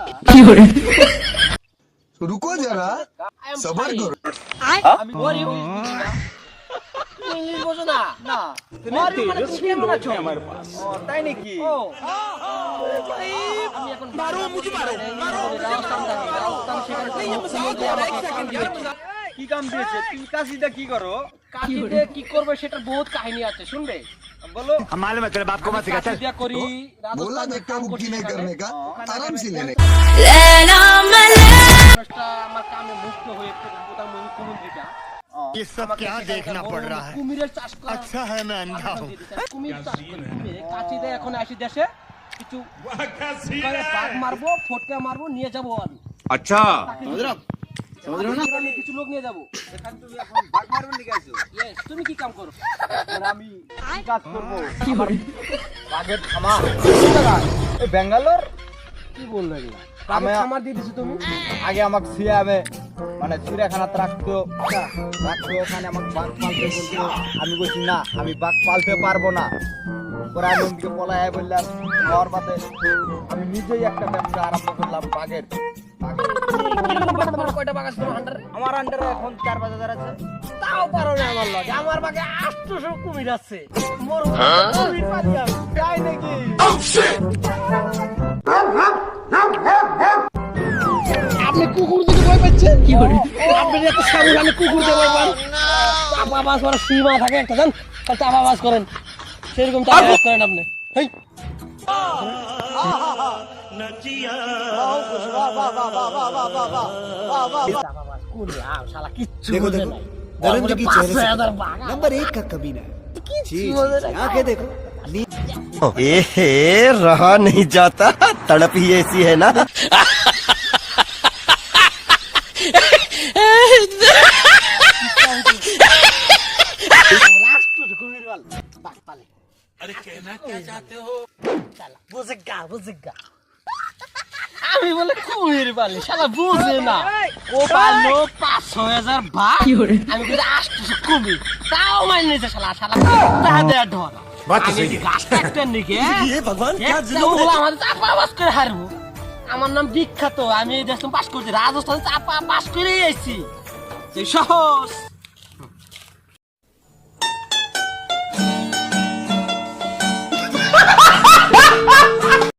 रुको जरा सबर करो আমি গরিব তুমি ইংলিশ বোঝো না না গরিব মানে তুমি কেমন আছো ও, তাই নাকি ও আমি এখন মারো মুঝে মারো রাজস্থান যাবো রাজস্থান সেখানে কি কাম দিয়েছে তুমি কাশিটা কি করো কাটিতে কি করবে সেটার বহুত কাহিনী আছে শুনবে বলো मालूम है तेरे बाप को मत सिखा चल কাটিয়া করি बोला রাজস্থানে धक्का কাম मुक्की করছি नहीं সেখানে। करने का आराम से लेने का মানুষটা আমার কামে মুক্ত হয়ে প্রধান মুখ্যমন্ত্রীটা ये सब क्या देखना पड़ रहा है কুমিরের চাষ করা अच्छा है मैं अंधा हूँ কুমির চাষ করে কুমিরে কাটি দেয় এখন আসি দেশে কিছু করে বাঘ মারবো ফটকা মারবো নিয়ে যাবো আমি अच्छा আমি কিছু লোক নিয়ে যাবো এখান তুমি এখন বাঘ তুমি কি কাম করো? আমি কাজ করব? আমার বাঘের থামা এই ব্যাঙ্গালোর? কি বলল এগুলা? আমি- খামার দিয়ে দিছো তুমি? আগে আমাকে মানে চিড়িয়াখানাতে রাখতো। রাখতো ওখানে আমাকে বাঘ পালতে বলতো। আমি বলছি না আমি বাঘ পালতে পারব না। পরে আমি ওদিকে পলায় বললাম হওয়ার বাদে আমি নিজেই একটা ব্যবসা আরম্ভ করলাম বাঘের। কয়টা বাগাস তোমার হান্ডারে আমার আন্ডারে এখন চার পাঁচ হাজার আছে। তাও পারো না আমার লগে। আমার বাগে আটশোশো কুমির আছে। মোর কুমির আমি। তাই নাকি? আপনি কুকুর দিকে ভয় পাচ্ছেন? কি করে আপনি একটা এত সাবধানে কুকুর দিকে ভয় পান। চাপা বাস করার সীমা থাকে একটা জান? চাপা বাস করেন। সেরকম চাপা বাস করেন আপনি। হেই! नंबर एक का देखो। ए रहा नहीं जाता। तड़प ही ऐसी है ना। अरे कहना क्या चाहते हो? बुजुर्गा बुजुर्गा। আমি বলে কুমির পালি শালা বুঝে না। ও পালো পাঁচ ছয় হাজার বাঘ। আমি কিন্তু আসতেছি কুমির। তাও মাইনে নিতে শালা শালা। টাকা দেয়া ঢর আমি কি গাছ কাটতেন নাকি ভগবান আমাদের চাপা বাস করে হারবো। আমার নাম বিখ্যাত আমি পাস করছি রাজস্থানে চাপা পাস করে এসেছি সহজ।